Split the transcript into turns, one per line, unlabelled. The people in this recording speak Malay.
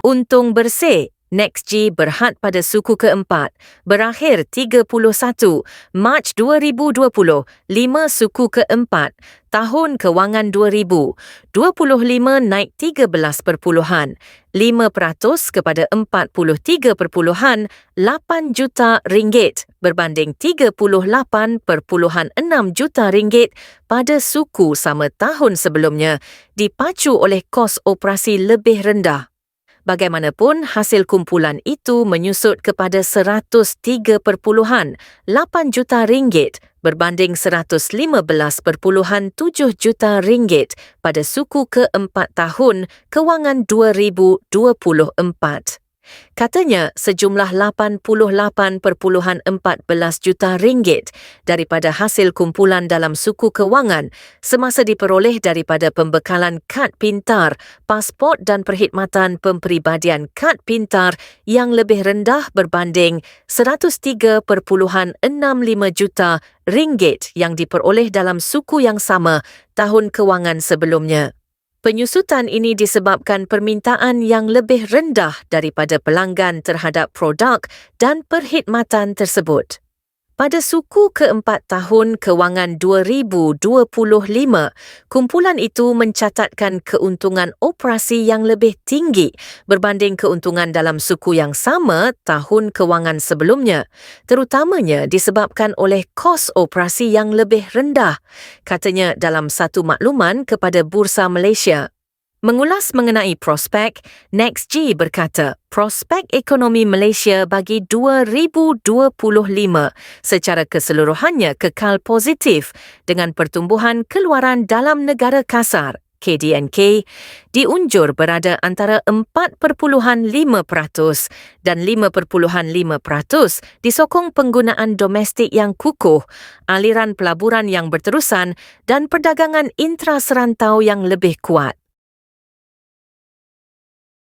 Untung bersih NextG berhad pada suku keempat. Berakhir 31 Mac 2020, 5 suku keempat. Tahun kewangan 2000, 25 naik 13 perpuluhan. 5% kepada 43.8 juta ringgit berbanding 38.6 juta ringgit pada suku sama tahun sebelumnya dipacu oleh kos operasi lebih rendah. Bagaimanapun, hasil kumpulan itu menyusut kepada 103.8 juta ringgit berbanding 115.7 juta ringgit pada suku keempat tahun kewangan 2024. Katanya sejumlah 88.14 juta ringgit daripada hasil kumpulan dalam suku kewangan semasa diperoleh daripada pembekalan kad pintar, pasport dan perkhidmatan pemperibadian kad pintar yang lebih rendah berbanding 103.65 juta ringgit yang diperoleh dalam suku yang sama tahun kewangan sebelumnya. Penyusutan ini disebabkan permintaan yang lebih rendah daripada pelanggan terhadap produk dan perkhidmatan tersebut. Pada suku keempat tahun kewangan 2025, kumpulan itu mencatatkan keuntungan operasi yang lebih tinggi berbanding keuntungan dalam suku yang sama tahun kewangan sebelumnya, terutamanya disebabkan oleh kos operasi yang lebih rendah, katanya dalam satu makluman kepada Bursa Malaysia. Mengulas mengenai prospek, NextG berkata prospek ekonomi Malaysia bagi 2025 secara keseluruhannya kekal positif dengan pertumbuhan keluaran dalam negara kasar KDNK diunjur berada antara 4.5% dan 5.5% disokong penggunaan domestik yang kukuh, aliran pelaburan yang berterusan dan perdagangan intraserantau yang lebih kuat.